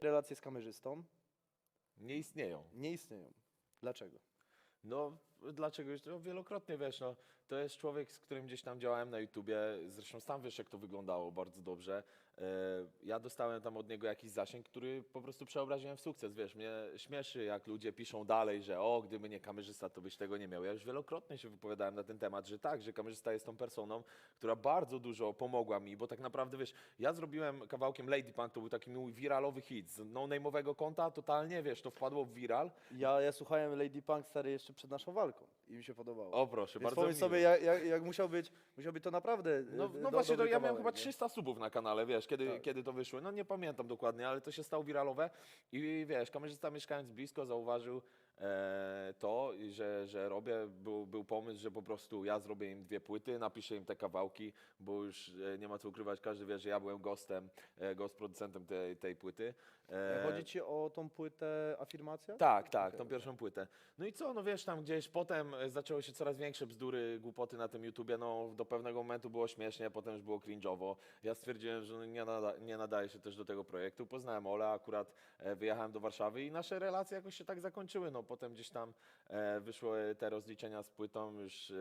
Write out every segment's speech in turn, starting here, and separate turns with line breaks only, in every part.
relacje z kamerzystą
Nie istnieją.
nie istnieją. Dlaczego?
No, dlaczego? to wielokrotnie, wiesz, no, to jest człowiek, z którym gdzieś tam działałem na YouTubie, zresztą sam wiesz, jak to wyglądało bardzo dobrze. E, ja dostałem tam od niego jakiś zasięg, który po prostu przeobraziłem w sukces, wiesz, mnie śmieszy, jak ludzie piszą dalej, że o, gdyby nie kamerzysta, to byś tego nie miał. Ja już wielokrotnie się wypowiadałem na ten temat, że tak, że kamerzysta jest tą personą, która bardzo dużo pomogła mi, bo tak naprawdę, wiesz, ja zrobiłem kawałkiem Lady Punk, to był taki mój wiralowy hit, z no-name'owego konta, totalnie, wiesz, to wpadło w viral,
Ja, ja słuchałem Lady Punk stary jeszcze przed naszą walką i mi się podobało.
o proszę,
Więc
bardzo miło.
sobie, jak, jak, jak musiał, być, musiał być to naprawdę.
No,
e,
no
do-
właśnie, to
dobry
ja miałem
kawałek,
chyba
nie?
300 subów na kanale, wiesz, kiedy,
Tak.
kiedy to wyszło. No nie pamiętam dokładnie, ale to się stało wiralowe i wiesz, kamerzysta mieszkając blisko zauważył to, i że, że robię, był, był pomysł, że po prostu ja zrobię im dwie płyty, napiszę im te kawałki, bo już e, nie ma co ukrywać, każdy wie, że ja byłem gostem, e, gost producentem tej, tej płyty. E,
Chodzi ci o tą płytę Afirmacja?
tak, tak,
Okej,
tą pierwszą płytę. No i co, no wiesz, tam gdzieś potem e, zaczęły się coraz większe bzdury, głupoty na tym YouTubie, no do pewnego momentu było śmiesznie, potem już było cringe'owo. Ja stwierdziłem, że no nie, nada, nie nadaje się też do tego projektu. Poznałem Ola, akurat e, wyjechałem do Warszawy i nasze relacje jakoś się tak zakończyły, no potem gdzieś tam e, wyszły te rozliczenia z płytą, już e,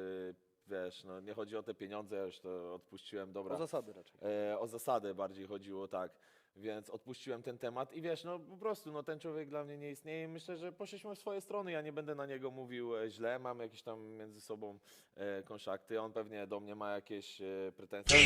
wiesz, no nie chodzi o te pieniądze, ja już to odpuściłem, dobra.
O zasady raczej.
E, o zasadę bardziej chodziło, tak. Więc odpuściłem ten temat i wiesz, no po prostu, no ten człowiek dla mnie nie istnieje i myślę, że poszliśmy w swoje strony, ja nie będę na niego mówił e, źle, mamy jakieś tam między sobą e, konszakty, on pewnie do mnie ma jakieś e, pretensje.